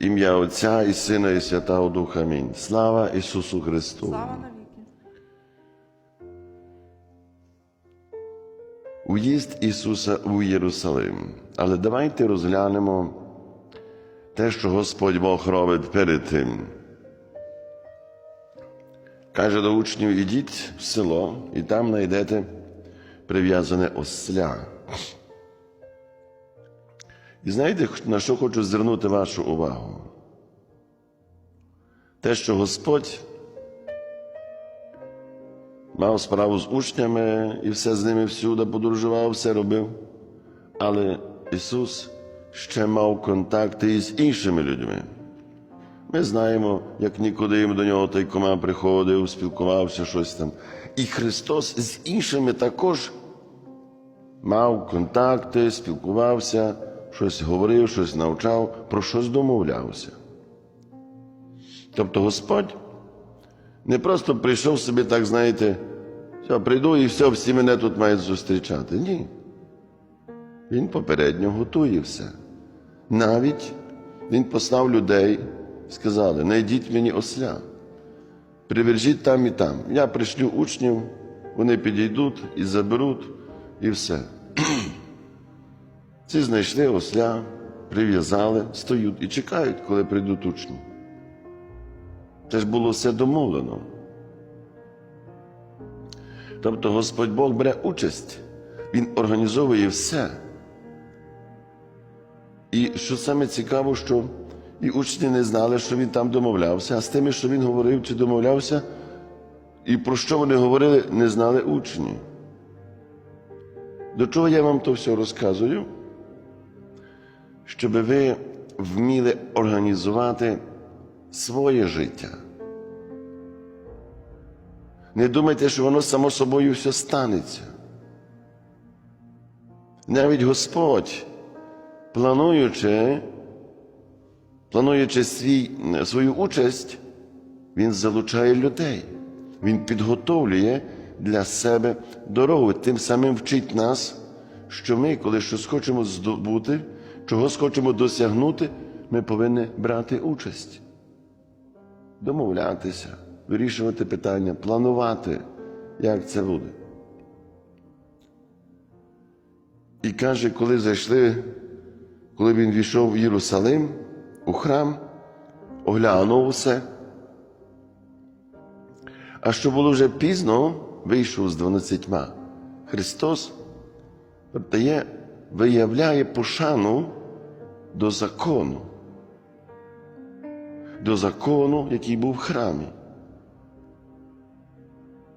Ім'я Отця і Сина, і Святого Духа. Амінь. Слава Ісусу Христу! Слава навіки. Уїзд Ісуса у Єрусалим. Але давайте розглянемо те, що Господь Бог робить перед тим. Каже до учнів: ідіть в село, і там знайдете прив'язане осля. І знаєте, на що хочу звернути вашу увагу? Те, що Господь мав справу з учнями і все з ними всюди подорожував, все робив. Але Ісус ще мав контакти із іншими людьми. Ми знаємо, як Нікодим до нього той кома приходив, спілкувався щось там. І Христос з іншими також мав контакти, спілкувався, щось говорив, щось навчав, про щось домовлявся. Тобто Господь не просто прийшов собі, так знаєте, все, прийду і все, всі мене тут мають зустрічати. Ні. Він попередньо готує все. Навіть він послав людей, сказали, знайдіть мені осля, привержіть там і там. Я пришлю учнів, вони підійдуть і заберуть, і все. Ці знайшли осля, прив'язали, стоють і чекають, коли прийдуть учні. Це ж було все домовлено. Тобто Господь Бог бере участь, Він організовує все. І що саме цікаво, що і учні не знали, що він там домовлявся, а з тими, що він говорив чи домовлявся, і про що вони говорили, не знали учні. До чого я вам то все розказую? Щоб ви вміли організувати своє життя. Не думайте, що воно само собою все станеться. Навіть Господь, плануючи, плануючи свій, свою участь, Він залучає людей, Він підготовлює для себе дорогу, тим самим вчить нас, що ми, коли щось хочемо здобути, чогось хочемо досягнути, ми повинні брати участь домовлятися, вирішувати питання, планувати, як це буде. І каже, коли зайшли, коли він війшов в Єрусалим, у храм, оглянув усе. А що було вже пізно, вийшов з дванадцятьма. Христос дає, виявляє пошану до закону до закону, який був в храмі.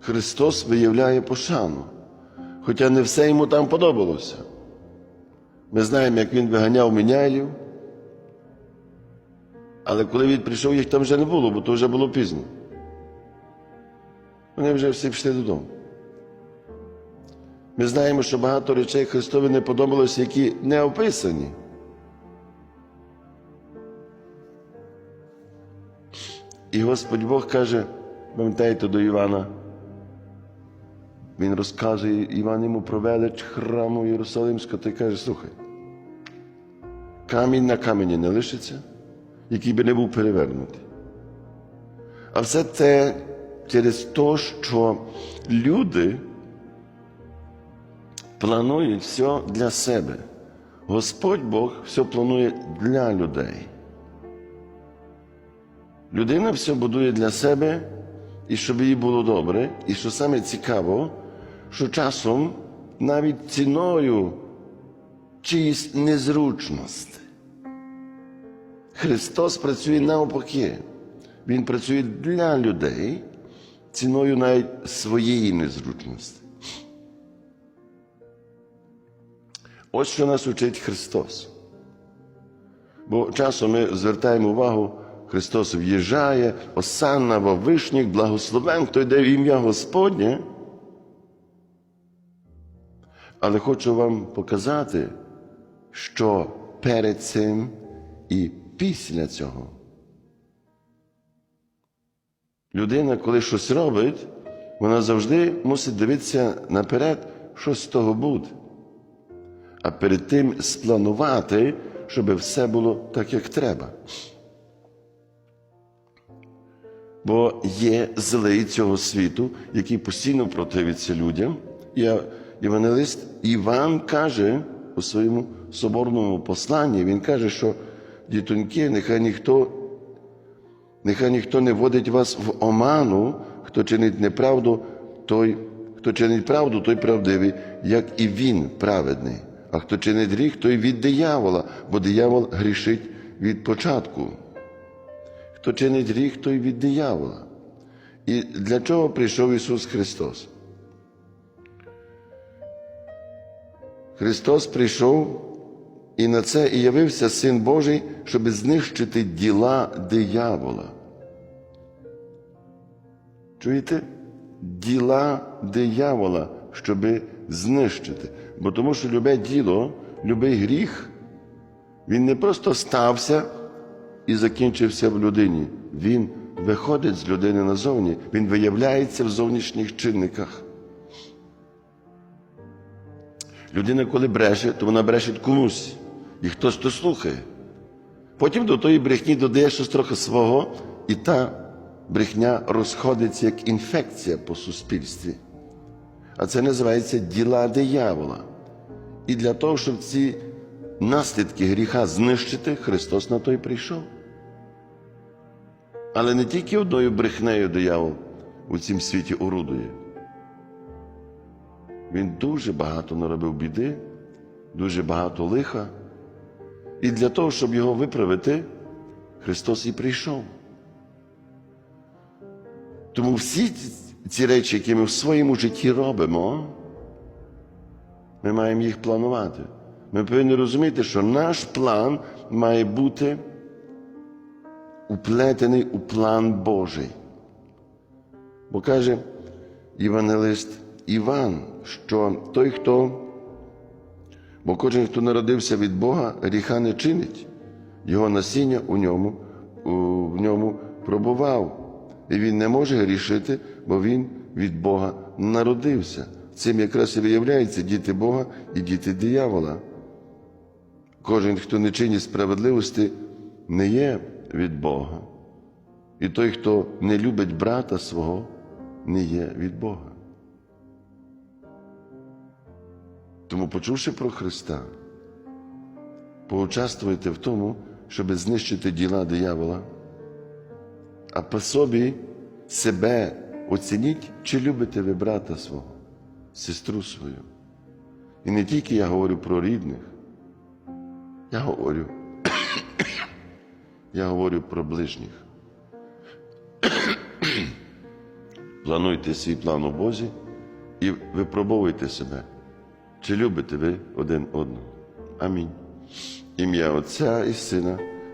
Христос виявляє пошану, хоча не все йому там подобалося. Ми знаємо, як він виганяв міняйлів, але коли він прийшов, їх там вже не було, бо то вже було пізно. Вони вже всі пішли додому. Ми знаємо, що багато речей Христові не подобалося, які не описані. І Господь Бог каже, пам'ятаєте до Івана, він розказує Іван йому про велич храму Єрусалимського, той каже, слухай, камінь на камені не лишиться, який би не був перевернутий. А все це через те, що люди планують все для себе. Господь Бог все планує для людей. Людина все будує для себе, і щоб їй було добре, і що саме цікаво, що часом навіть ціною чиїсь незручності. Христос працює навпаки. Він працює для людей ціною навіть своєї незручності. Ось що нас учить Христос. Бо часом ми звертаємо увагу. Христос в'їжджає, осанна во вишніх, благословен, хто йде в ім'я Господнє. Але хочу вам показати, що перед цим і після цього. Людина, коли щось робить, вона завжди мусить дивитися наперед, що з того буде. А перед тим спланувати, щоб все було так, як треба. Бо є злий цього світу, який постійно противиться людям. І Євангелист Іван каже у своєму соборному посланні, він каже, що дітоньки, нехай ніхто, нехай ніхто не вводить вас в оману, хто чинить неправду, той, хто чинить правду, той правдивий, як і він праведний. А хто чинить гріх, той від диявола, бо диявол грішить від початку. Хто чинить гріх, той від диявола. І для чого прийшов Ісус Христос? Христос прийшов і на це і явився Син Божий, щоб знищити діла диявола. Чуєте? Діла диявола, щоб знищити. Бо тому що любе діло, любий гріх, він не просто стався і закінчився в людині. Він виходить з людини назовні, він виявляється в зовнішніх чинниках. Людина, коли бреше, то вона бреше комусь, і хтось то слухає. Потім до тої брехні додає щось трохи свого, і та брехня розходиться як інфекція по суспільстві. А це називається діла диявола. І для того, щоб ці наслідки гріха знищити, Христос на той прийшов. Але не тільки одною брехнею диявол у цім світі орудує. Він дуже багато наробив біди, дуже багато лиха. І для того, щоб його виправити, Христос і прийшов. Тому всі ці речі, які ми в своєму житті робимо, ми маємо їх планувати. Ми повинні розуміти, що наш план має бути уплетений у план Божий. Бо каже Євангелист Іван, що той, хто, бо кожен, хто народився від Бога, гріха не чинить, його насіння у ньому, в ньому пробував. І він не може грішити, бо він від Бога народився. Цим якраз і виявляються діти Бога і діти диявола. Кожен, хто не чинить справедливості, не є від Бога. І той, хто не любить брата свого, не є від Бога. Тому, почувши про Христа, поучаствуйте в тому, щоб знищити діла диявола, а по собі себе оцініть, чи любите ви брата свого, сестру свою. І не тільки я говорю про рідних, я говорю, я говорю про ближніх. Плануйте свій план у Бозі і випробовуйте себе, чи любите ви один одного. Амінь. Ім'я Отця і Сина